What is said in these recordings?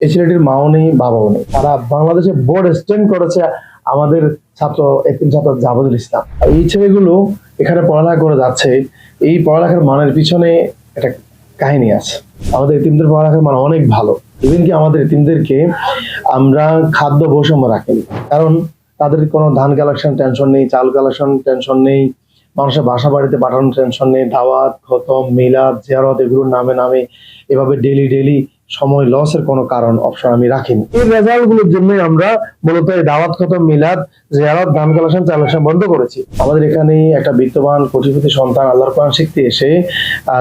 এই ছেলেটির মাও নেই, বাবাও নেই। তারা বাংলাদেশে বোর্ড স্ট্যান্ড করেছে আমাদের ছাত্র এতিম ছাত্র জাভেদুল ইসলাম। এই ছেলেগুলো এখানে পড়ালেখা করে যাচ্ছে। এই পড়ালেখার মানের পিছনে একটা কাহিনী আছে। আমাদের এতিমদের পড়ালেখার মান অনেক ভালো। ইভেন কি আমাদের এতিমদেরকে আমরা খাদ্য বৈষম্য রাখিনি। কারণ তাদের কোনো ধান কালেকশন টেনশন নেই, চাল কালেকশন টেনশন নেই, মানুষের বাসা বাড়িতে পাঠানোর টেনশন নেই, দাওয়াত, খতম, মিলাদ, জিয়ারত, এগুলোর নামে নামে এভাবে ডেলি ডেলি সময় লসের কোনো কারণ অপশন আমি রাখিনি। এই রেজাল্টগুলোর জন্যই আমরা মূলত এই দাওয়াত খতম মিলাদ জিয়ারত ধান কালেকশন চাল কালেকশন বন্ধ করেছি। আমাদের এখানে একটা বিত্তবান কোটিপতি সন্তান আল্লাহর কোরআন শিখতে এসে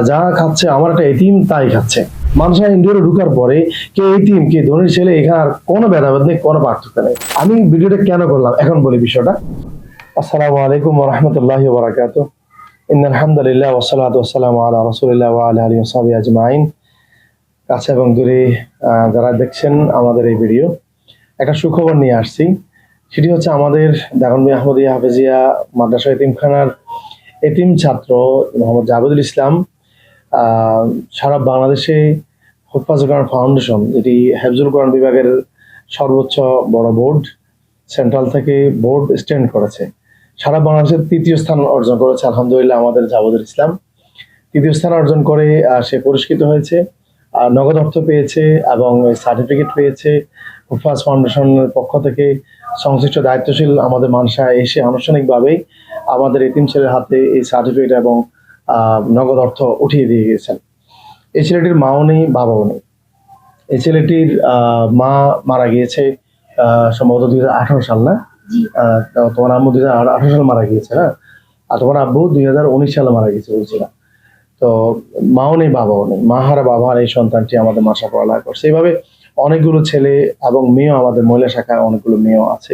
যা খাচ্ছে আমার একটা এতিম তাই খাচ্ছে। মানুষ ইন্ডিয়ারে ঢুকার পরে কে এতিম কে ধনীর ছেলে এখানে আর কোনো ভেদাভেদ নেই কোনো পার্থক্য নেই। আমি ভিডিওটা কেন করলাম? এখন বলি বিষয়টা। আসসালামু আলাইকুম রহমতুল্লাহ বারাকাত ইন আলহামদুলিল্লাহ ওসালাত ওসালাম আলা রসুলিল্লাহ আল্লাহ আলী সাহাবি আজমাইন। কাছে এবং দূরে যারা দেখছেন আমাদের এই ভিডিও, একটা সুখবর নিয়ে আসছি। সেটি হচ্ছে আমাদের দাগনবী আহমদিয়া হাফেজিয়া মাদ্রাসা এতিমখানার এতিম ছাত্র মোহাম্মদ জাভেদুল ইসলাম সারা বাংলাদেশে হুফাজ কোরআন ফাউন্ডেশন, যেটি হেফজুল কোরআন বিভাগের সর্বোচ্চ বড় বোর্ড, সেন্ট্রাল থেকে বোর্ড স্ট্যান্ড করেছে। সারা বাংলাদেশের তৃতীয় স্থান অর্জন করেছে, আলহামদুলিল্লাহ, আমাদের জাভেদুল ইসলাম। তৃতীয় স্থান অর্জন করে সে পুরস্কৃত হয়েছে। নগদ অর্থ পেয়েছে এবং সার্টিফিকেট পেয়েছে। হুফাজ ফাউন্ডেশনের পক্ষ থেকে সংশ্লিষ্ট দায়িত্বশীল আমাদের মানসায় এসে আনুষ্ঠানিকভাবেই আমাদের এতিম ছেলের হাতে এই সার্টিফিকেট এবং নগদ অর্থ উঠিয়ে দিয়ে গেছেন এই ছেলেটির মাও নেই বাবাও নেই। এই ছেলেটির মা মারা গিয়েছে সম্ভবত দুই হাজার আঠারো সাল না? তোমার আম্মু দুই হাজার আঠারো সাল মারা গিয়েছে না? আর তোমার আব্বু দুই হাজার উনিশ সালে মারা গিয়েছে বলছিলাম তো মাও নেই, বাবাও নেই। মা হারা, বাবা হারা এই সন্তানটি আমাদের মাসা পড়ালেখা করছে। এইভাবে অনেকগুলো ছেলে এবং মেয়েও আমাদের মহিলা শাখায় অনেকগুলো মেয়েও আছে,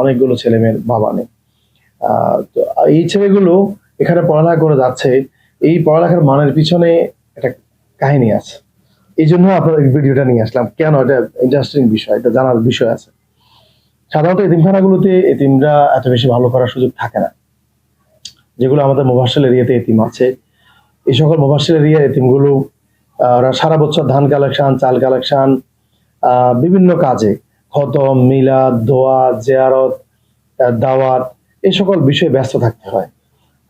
অনেকগুলো ছেলে মেয়ের বাবা নেই। তো এই ছেলেগুলো এখানে পড়ালেখা করে যাচ্ছে। এই পড়ালেখার মানের পিছনে একটা কাহিনী আছে। এই জন্য আপনাদের ভিডিওটা নিয়ে আসলাম। কেন? এটা ইন্টারেস্টিং বিষয়, এটা জানার বিষয় আছে। সাধারণত এতিমখানাগুলোতে এতিমরা এত বেশি ভালো করার সুযোগ থাকে না। যেগুলো আমাদের মোবাসেল এরিয়াতে এতিম আছে। এই সকল মোবাসেল এরিয়া এতিমগুলো ওরা সারা বছর ধান কালেকশন, চাল কালেকশন বিভিন্ন কাজে, খতম, মিলাদ, দোয়া, জিয়ারত দাওয়াত, এই সকল বিষয়ে ব্যস্ত থাকতে হয়।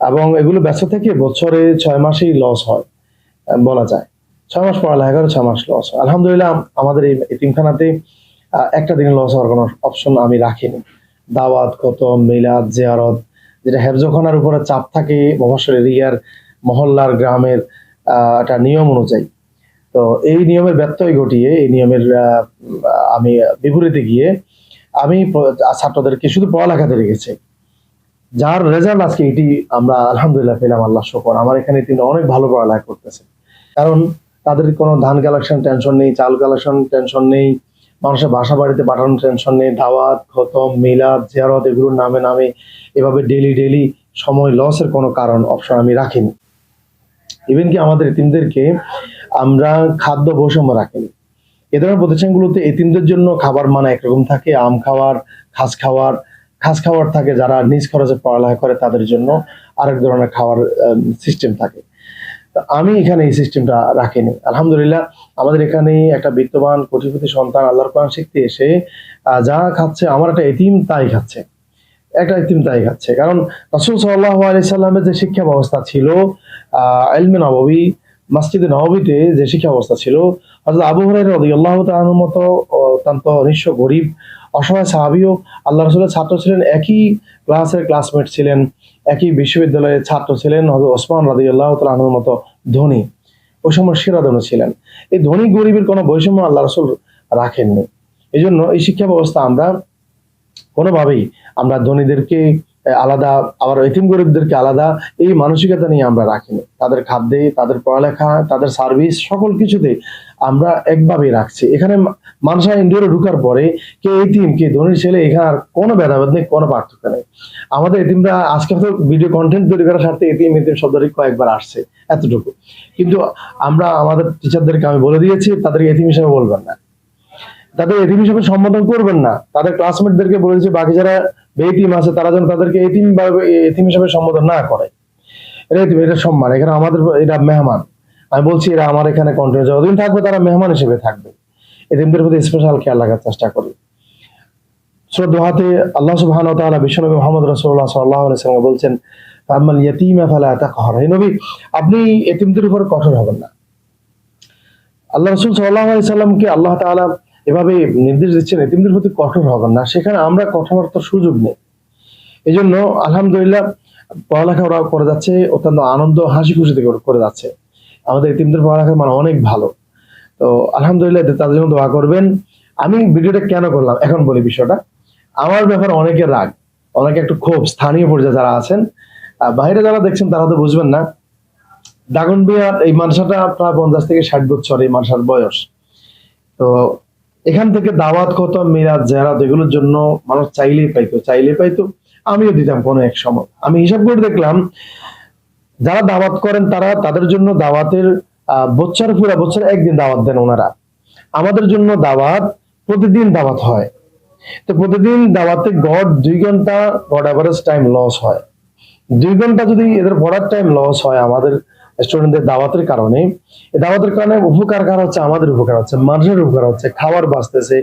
এবং এগুলো ব্যস্ত থেকে বছরে ছয় মাসেই লস হয় বলা যায়। ছয় মাস পড়ালেখা করে ছয় মাস লস হয়। আলহামদুলিল্লাহ আমাদের এই এতিমখানাতে একটা দিন লস হওয়ার কোনো অপশন আমি রাখিনি। দাওয়াত, খতম, মিলাদ, জেয়ারত, যেটা হেফজখানার উপরে চাপ থাকে মফসল এরিয়ার মহল্লার গ্রামের একটা নিয়ম অনুযায়ী। তো এই নিয়মের ব্যত্যয় ঘটিয়ে, এই নিয়মের আমি বিপরীতে গিয়ে আমি ছাত্রদেরকে শুধু পড়ালেখাতে রেখেছি। যার রেজাল্ট আজকে এটি আমরা আলহামদুলিল্লাহ পেলাম আল্লাহ শকর। আমার এখানে তিনি অনেক ভালো পড়ালেখা করতেছেন। কারণ তাদের কোনো ধান কালেকশন টেনশন নেই, চাল কালেকশন টেনশন নেই, মানুষের বাসা বাড়িতে পাঠানোর টেনশন নেই, দাওয়াত, খতম, মিলাদ, জিয়ারত, এগুলোর নামে নামে এভাবে ডেলি ডেলি সময় লসের কোনো কারণ অপশন আমি রাখিনি। ইভেন কি আমাদের এতিমদেরকে আমরা খাদ্য বৈষম্য রাখিনি। এ ধরনের প্রতিষ্ঠানগুলোতে এতিমদের জন্য খাবার মানে একরকম থাকে, আম খাওয়ার, খাস খাওয়ার খাস খাওয়ার থাকে যারা নিজ খরচে পড়ালেখা করে তাদের জন্য আরেক ধরনের খাওয়ার সিস্টেম থাকে। আমি এখানে এই সিস্টেমটা রাখিনি। আলহামদুলিল্লাহ, আমাদের এখানে একটা বিত্তবান, কোটিপতি সন্তান, আল্লাহর কোরআন শিখতে এসে যা খাচ্ছে, আমার একটা এতিম তাই খাচ্ছে। একটা এতিম তাই খাচ্ছে। কারণ রসুল সাল্লাহ আলি সাল্লামের যে শিক্ষা ব্যবস্থা ছিল, আহ এলমে নববী, মসজিদে নববীতে যে শিক্ষা ব্যবস্থা ছিল, হযরত আবু হুরায়রা রাদিয়াল্লাহু তাআলার মতো অত্যন্ত নিঃস্ব গরিব, অসহায় সাহাবীও আল্লাহ রাসূলের ছাত্র ছিলেন, একই ক্লাসের ক্লাসমেট ছিলেন, একই বিশ্ববিদ্যালয়ের ছাত্র ছিলেন হযরত ওসমান আল্লাহ তাআলার মতো ধনী। ওই সময় শিরাদনও ছিলেন। এই ধনী গরিবের কোনো বৈষম্য আল্লাহ রাসূল রাখেননি। এই জন্য এই শিক্ষা ব্যবস্থা আমরা কোনোভাবেই আমরা ধনীদেরকে আলাদা, আবার এতিম গরিবদেরকে আলাদা এই মানসিকতা নিয়ে আমরা রাখিনি। তাদের খাদ্যে, তাদের পড়ালেখা, তাদের সার্ভিস সকল কিছুতে আমরা একভাবেই রাখছি। এখানে মানুষরা ইন্ডিয়ারে ঢুকার পরে কে এতিম, কে ধনীর ছেলে, এখানে আর কোনো ভেদাভেদ নেই, কোনো পার্থক্য নেই। আমাদের এতিমরা আজকে হয়তো ভিডিও কন্টেন্ট তৈরি করার স্বার্থে এতিম এতিম শব্দটি কয়েকবার আসছে, এতটুকু। কিন্তু আমরা, আমাদের টিচারদেরকে আমি বলে দিয়েছি, তাদেরকে এতিম হিসেবে বলবেন না। তাদের এতিম হিসেবে সম্বোধন করবেন না। তাদের ক্লাসমেটদেরকে বলেছে বাকি যারা বেটিম আছে, তারা যেন তাদেরকে এতিম বা এতিম হিসেবে সম্বোধন না করে। এটা এটা সম্মান। এখানে আমাদের, এটা মেহমান। আমি বলছি, এরা আমার এখানে কন্টিনিউ যতদিন থাকবে, তারা মেহমান হিসেবে থাকবে। এতিমদের প্রতি স্পেশাল খেয়াল রাখার চেষ্টা করি। সূরা দোহাতে আল্লাহ তাআলা বিশ্বনবী মুহাম্মদ রাসূলুল্লাহ সাল্লাল্লাহু আলাইহি বলছেন, ফাম্মাল ইয়াতীমা ফালা তাকহার নবী, আপনি উপর কঠোর হবেন না। আল্লাহ রাসূল সাল্লাল্লাহু আলাইহি আল্লাহ তাআলা এভাবে নির্দেশ দিচ্ছেন এতিমদের প্রতি কঠোর হবেন না। সেখানে আমরা কঠোর সুযোগ নেই। এই জন্য আলহামদুলিল্লাহ পড়ালেখা ওরা করে যাচ্ছে, অত্যন্ত আনন্দ হাসি খুশিতে করে যাচ্ছে। আমাদের এতিমদের পড়ালেখার মানে অনেক ভালো। তো আলহামদুলিল্লাহ তাদের জন্য দোয়া করবেন। আমি ভিডিওটা কেন করলাম? এখন বলি বিষয়টা। আমার ব্যাপারে অনেকে রাগ, অনেকে একটু ক্ষোভ, স্থানীয় পর্যায়ে যারা আছেন বাইরে যারা দেখছেন তারা তো বুঝবেন না। দাগনবিয়ার এই মানসাটা প্রায় পঞ্চাশ থেকে ষাট বছর এই মানসার বয়স। তো এখান থেকে দাওয়াত কত, মিরাজ, জেরাত, এগুলোর জন্য মানুষ চাইলেই পাইতো চাইলেই পাইতো, আমিও দিতাম কোনো এক সময়। আমি হিসাব করে দেখলাম, যারা দাওয়াত করেন তারা তাদের জন্য দাওয়াতের বছর পুরা বছর একদিন দাওয়াত দেন ওনারা। আমাদের জন্য দাওয়াত প্রতিদিন দাওয়াত হয়। তো প্রতিদিন দাওয়াতে গড় দুই ঘণ্টা গড় অ্যাভারেজ টাইম লস হয়। দুই ঘণ্টা যদি এদের পড়ার টাইম লস হয় আমাদের স্টুডেন্টদের দাওয়াতের কারণে। দাওয়াতের কারণে উপকার কার হচ্ছে? আমাদের উপকার হচ্ছে, মানুষের উপকার হচ্ছে। খাবার বাঁচতেছে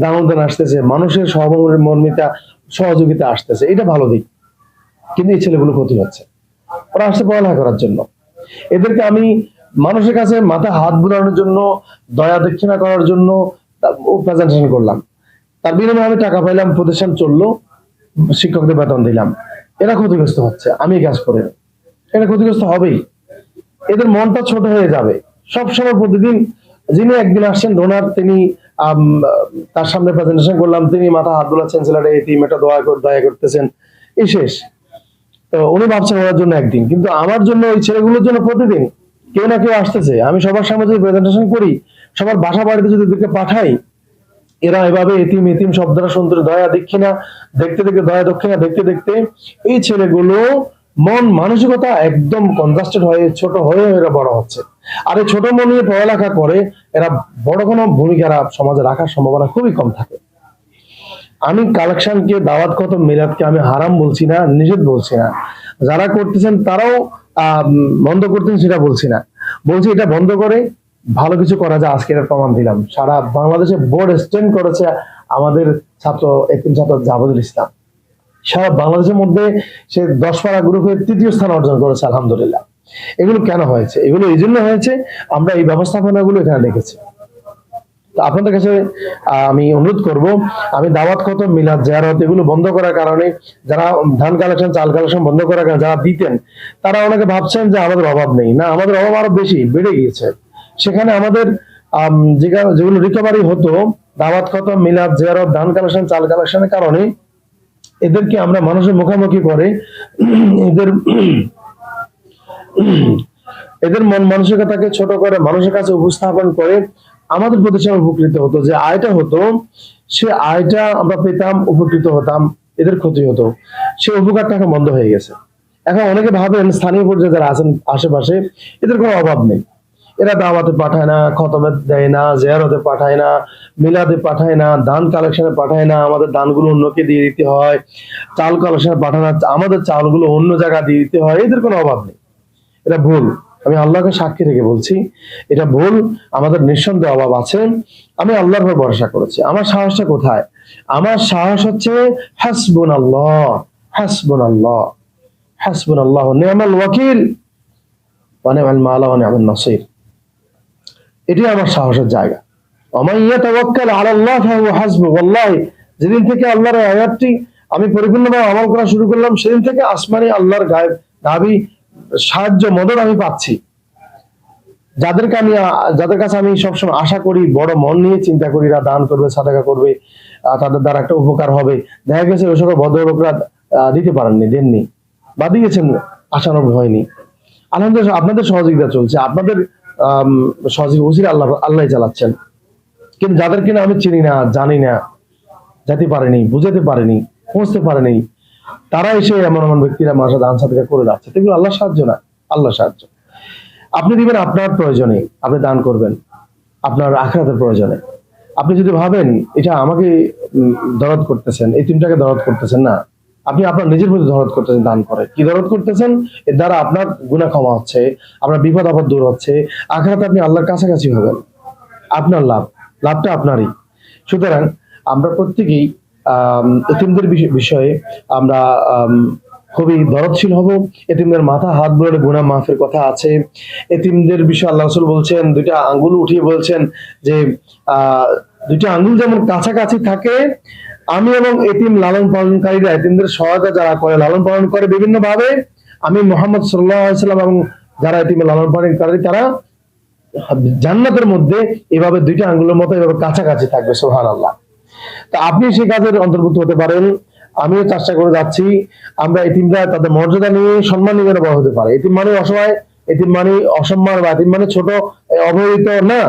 দানোদান আসতেছে, মানুষের সহমর্মিতা সহযোগিতা আসতেছে। এটা ভালো দিক। কিন্তু এই ছেলেগুলো ক্ষতি হচ্ছে। ওরা আসছে পড়ালেখা করার জন্য। এদেরকে আমি মানুষের কাছে মাথা হাত বুলানোর জন্য, দয়া দক্ষিণা করার জন্য প্রেজেন্টেশন করলাম। তার বিনিময়ে আমি টাকা পাইলাম, প্রতিষ্ঠান চলল, শিক্ষকদের বেতন দিলাম। এরা ক্ষতিগ্রস্ত হচ্ছে, আমি কাজ করে। এটা ক্ষতিগ্রস্ত হবেই। এদের মনটা ছোট হয়ে যাবে। সব সময় প্রতিদিন যিনি একদিন আসছেন ডোনার তিনি তার সামনে প্রেজেন্টেশন করলাম, তিনি মাথা হাত বোলাচ্ছেন ছেলেটা এই টিম এটা দয়া করে, দয়া করতেছেন। এই শেষ। তো উনি ভাবছেন ওনার জন্য একদিন। কিন্তু আমার জন্য ওই ছেলেগুলোর জন্য প্রতিদিন কেউ না কেউ আসতেছে। আমি সবার সামনে যদি প্রেজেন্টেশন করি, সবার বাসা বাড়িতে যদি এদেরকে পাঠাই, এরা এভাবে এতিম এতিম শব্দরা সুন্দর দয়া দক্ষিণা, দেখতে দেখতে, দয়া দক্ষিণা, দেখতে দেখতে এই ছেলেগুলো মন মানসিকতা একদম কনজাস্টেড হয়ে, ছোট হয়ে, এরা বড় হচ্ছে। আর এই ছোট মন নিয়ে পড়ালেখা করে, এরা বড় কোনো ভূমিকা সমাজে রাখার সম্ভাবনা খুবই কম থাকে। আমি কালেকশনকে দাওয়াত কত, মিলাদকে আমি হারাম বলছি না, নিষেধ বলছি না। যারা করতেছেন, তারাও বন্ধ করতেন সেটা বলছি না। বলছি এটা বন্ধ করে, ভালো কিছু করা যায়, আজকে এর প্রমাণ দিলাম। সারা বাংলাদেশে বোর্ড স্ট্যান্ড করেছে আমাদের ছাত্র, এতিম ছাত্র জাভেদুল ইসলাম। সারা বাংলাদেশের মধ্যে সে দশ পাড়া গ্রুপে তৃতীয় স্থান অর্জন করেছে আলহামদুলিল্লাহ। এগুলো কেন হয়েছে? এগুলো এই জন্য হয়েছে আমরা এই ব্যবস্থাপনাগুলো এখানে রেখেছি। আপনাদের কাছে আমি অনুরোধ করব আমি দাওয়াত কত মিলাদ জিয়ারত এগুলো বন্ধ করার কারণে যারা ধান কালেকশন চাল কালেকশন বন্ধ করার কারণে যারা দিতেন তারা অনেকে ভাবছেন যে আমাদের অভাব নেই। না আমাদের অভাব আরও বেশি বেড়ে গিয়েছে। সেখানে আমাদের আম, যেগুলো রিকভারি হতো দাওয়াত কত মিলাদ জিয়ারত ধান কালেকশন চাল কালেকশনের কারণে এদেরকে আমরা মানুষের মুখোমুখি করে, এদের এদের মন মানসিকতাকে ছোট করে, মানুষের কাছে উপস্থাপন করে আমাদের প্রতিষ্ঠান উপকৃত হতো, যে আয়টা হতো, সে আয়টা আমরা পেতাম, উপকৃত হতাম, এদের ক্ষতি হতো। সে উপকারটা এখন বন্ধ হয়ে গেছে। এখন অনেকে ভাবেন স্থানীয় পর্যায়ে যারা আছেন, আশেপাশে, এদের কোনো অভাব নেই। এরা দাওয়াতে পাঠায় না, খতমে দেয় না, জেয়ারতে পাঠায় না, মিলাদে পাঠায় না, দান কালেকশনে পাঠায় না, আমাদের দানগুলো অন্যকে দিয়ে দিতে হয়, চাল কালেকশনে পাঠায় না আমাদের চালগুলো অন্য জায়গায় দিয়ে দিতে হয়, এদের কোনো অভাব নেই। এটা ভুল। আমি আল্লাহকে সাক্ষী রেখে বলছি, এটা ভুল, আমাদের নিঃসন্দেহ অভাব আছে, আমি আল্লাহর উপর ভরসা করেছি। আমার সাহসটা কোথায়? আমার সাহস হচ্ছে হাসবুন আল্লাহ হাসবুন আল্লাহ হাসবুন আল্লাহ নিয়ামাল ওয়াকিল ওয়ানিমাল মালা ওয়ানিমাল নাসির। এটাই আমার সাহসের জায়গা। যেদিন থেকে আল্লাহর আয়াতটি আমি পরিপূর্ণভাবে আমল করা শুরু করলাম, সেদিন থেকে আসমানি আল্লাহর গায়েব গাবি সাহায্য মদত আমি পাচ্ছি। যাদেরকে আমি, যাদের কাছে আমি সবসময় আশা করি, বড় মন নিয়ে চিন্তা করি, এরা দান করবে, সাদাকা করবে তাদের দ্বারা একটা উপকার হবে। দেখা গেছে ওই সকল ভদ্রলোকরা দিতে পারেননি, দেননি বা দিয়েছেন আশানুরূপ হয়নি। আলহামদুলিল্লাহ, আপনাদের সহযোগিতা চলছে। আপনাদের সহযোগিতা উচিত আল্লাহ আল্লাহ চালাচ্ছেন। কিন্তু যাদের কিনা আমি চিনি না, জানি না যেতে পারেনি, বুঝাতে পারেনি, পৌঁছতে পারেনি, তারা এসে এমন এমন ব্যক্তিরা মাসে দান সাথে করে যাচ্ছে। এগুলো আল্লাহ সাহায্য না আল্লাহ সাহায্য। আপনি দিবেন আপনার প্রয়োজনে, আপনি দান করবেন, আপনার আখরাতের প্রয়োজনে। আপনি যদি ভাবেন, এটা আমাকে দরদ করতেছেন, এই তিনটাকে দরদ করতেছেন, না। আপনি আপনার নিজের প্রতি দরদ করতেছেন দান করে কি দরদ করতেছেন? এর দ্বারা আপনার গুণা ক্ষমা হচ্ছে আপনার বিপদ আপদ দূর হচ্ছে। আখরাতে আপনি আল্লাহর কাছাকাছি হবেন। আপনার লাভ লাভটা আপনারই। সুতরাং আমরা প্রত্যেকেই এতিমদের বিষয়ে আমরা আম, খুবই দরদশীল হব। এতিমদের মাথা হাত বলে গুণা মাফের কথা আছে। এতিমদের বিষয়ে আল্লাহ রসুল বলছেন দুইটা আঙ্গুল উঠিয়ে বলছেন যে দুইটা আঙ্গুল যেমন কাছাকাছি থাকে আমি এবং এতিম লালন পালনকারীরা এতিমদের সহায়তা যারা করে লালন পালন করে বিভিন্ন ভাবে আমি মোহাম্মদ সাল্লাম এবং যারা এতিমের লালন পালনকারী তারা জান্নাতের মধ্যে এভাবে দুইটা আঙ্গুলের মতো এভাবে কাছাকাছি থাকবে সোহান আল্লাহ তা আপনি সেই কাজের অন্তর্ভুক্ত হতে পারেন আমিও চেষ্টা করে যাচ্ছি আমরা এতিমরা তাদের মর্যাদা নিয়ে সম্মান নিয়ে বড় হতে পারে। এতিম মানে অসহায় এতিম মানে অসম্মান বা এতিম মানে ছোট এ, অবহেলিত না।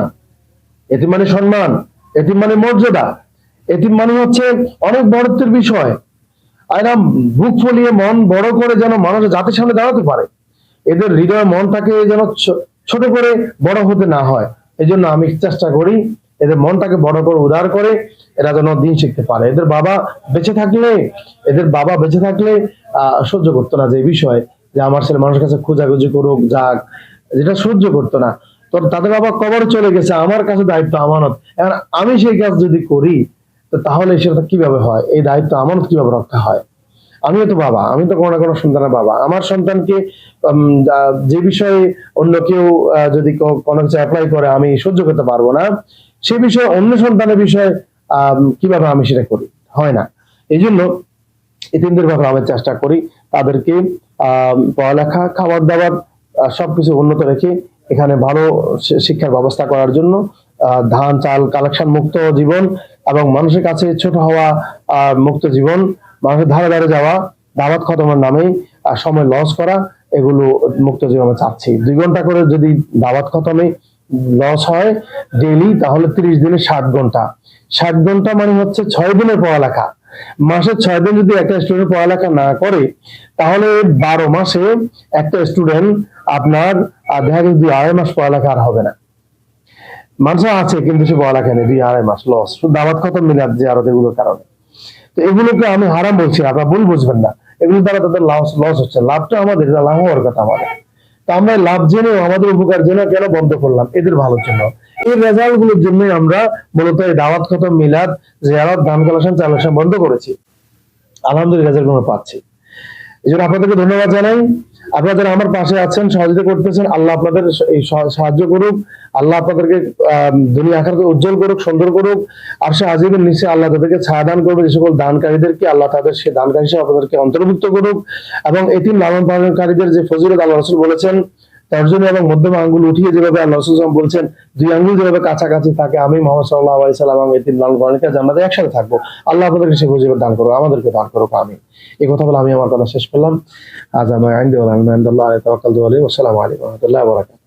এতিম মানে সম্মান এতিম মানে মর্যাদা। এতিম মানে হচ্ছে অনেক বড়ত্বের বিষয়। এরা বুক ফলিয়ে মন বড় করে যেন মানুষ জাতির সামনে দাঁড়াতে পারে। এদের হৃদয় মনটাকে যেন ছোট করে বড় হতে না হয়। এই জন্য আমি চেষ্টা করি এদের মনটাকে বড় করে উদার করে এরা যেন দিন শিখতে পারে। এদের বাবা বেঁচে থাকলে, এদের বাবা বেঁচে থাকলে আহ সহ্য করতো না যে বিষয় যে আমার ছেলে মানুষের কাছে খোঁজাখুঁজি করুক, যাক, যেটা সহ্য করতো না। তো তাদের বাবা কবরে চলে গেছে, আমার কাছে দায়িত্ব আমানত। এখন আমি সেই কাজ যদি করি তাহলে সেটা কীভাবে হয়? এই দায়িত্ব আমানত কীভাবে রক্ষা হয়? আমিও তো বাবা আমি তো কোনো না কোনো সন্তানের বাবা। আমার সন্তানকে যে বিষয়ে অন্য কেউ যদি কোনো কিছু অ্যাপ্লাই করে আমি সহ্য করতে পারব না। সে বিষয়ে অন্য সন্তানের বিষয়ে কীভাবে আমি সেটা করি? হয় না। এই জন্য এতিমদের ব্যাপারে আমি চেষ্টা করি তাদেরকে আম, পড়ালেখা খাবার দাবার সবকিছু উন্নত রেখে এখানে ভালো শিক্ষার ব্যবস্থা করার জন্য ধান চাল কালেকশন মুক্ত জীবন এবং মানুষের কাছে ছোট হওয়া মুক্ত জীবন, মানুষের ধারে ধারে যাওয়া, দাওয়াত খতমের নামে সময় লস করা, এগুলো মুক্ত জীবনে চাচ্ছি। দুই ঘণ্টা করে যদি দাওয়াত খতমে লস হয় ডেইলি তাহলে তিরিশ দিনে ষাট ঘণ্টা। ষাট ঘণ্টা মানে হচ্ছে ছয় দিনের পড়ালেখা। মাসে ছয় দিন যদি একটা স্টুডেন্ট পড়ালেখা না করে, তাহলে বারো মাসে একটা স্টুডেন্ট আপনার দেখা দুই আড়াই মাস পড়ালেখা আর হবে না। মানুষ আছে, কিন্তু সে পড়ালেখা নেই দুই আড়াই মাস লস দাওয়াত খতম মিলাদ যে আরও এগুলোর কারণে। তো এগুলোকে আমি হারাম বলছি, আপনারা ভুল বুঝবেন না। এগুলো দ্বারা তাদের লস লস হচ্ছে। লাভটা আমাদের লাভ হওয়ার কথা আমাদের। তো আমরা লাভ জেনেও আমাদের উপকার জেনে কেন বন্ধ করলাম? এদের ভালোর জন্য। এই রেজাল্টগুলোর জন্যই আমরা মূলত এই দাওয়াত খতম, মিলাদ, জিয়ারত, দান, কালেকশন, চালেকশন বন্ধ করেছি। আলহামদুলিল্লাহ রেজাল্টগুলো পাচ্ছি। এই জন্য আপনাদেরকে ধন্যবাদ জানাই। আপনারা যারা আমার পাশে আছেন, সহযোগিতা করতেছেন, আল্লাহ আপনাদের এই সাহায্য করুক, আল্লাহ আপনাদেরকে দুনিয়া আখারকে উজ্জ্বল করুক, সুন্দর করুক, আর সে আজিবের নিচে আল্লাহ তাদেরকে ছায়া দান করবে, যে সকল দানকারীদেরকে আল্লাহ তাদের সে দানকারী হিসেবে আপনাদেরকে অন্তর্ভুক্ত করুক এবং এটি লালন পালনকারীদের যে ফজিরত আল্লাহ রসুল বলেছেন তর্জনী এবং মধ্যম আঙ্গুল উঠিয়ে যেভাবে আল্লাহ বলছেন, দুই আঙ্গুল যেভাবে কাছাকাছি থাকে, আমি মোহাম্মদ সাল্লাহ আলাইসাল্লাম এবং তিন লাল পালনকারী জান্নাতে একসাথে থাকব। আল্লাহ আপনাদেরকে সে বুঝিয়ে দান করো আমাদেরকে দান করুক আমি এই কথা বলে আমি আমার কথা শেষ করলাম। আজ আমি আইন দেওয়াল আমি আলহামদুলিল্লাহ আলী ওয়া আসসালামু আলাইকুম রহমতুল্লাহ বারাকাতুহু।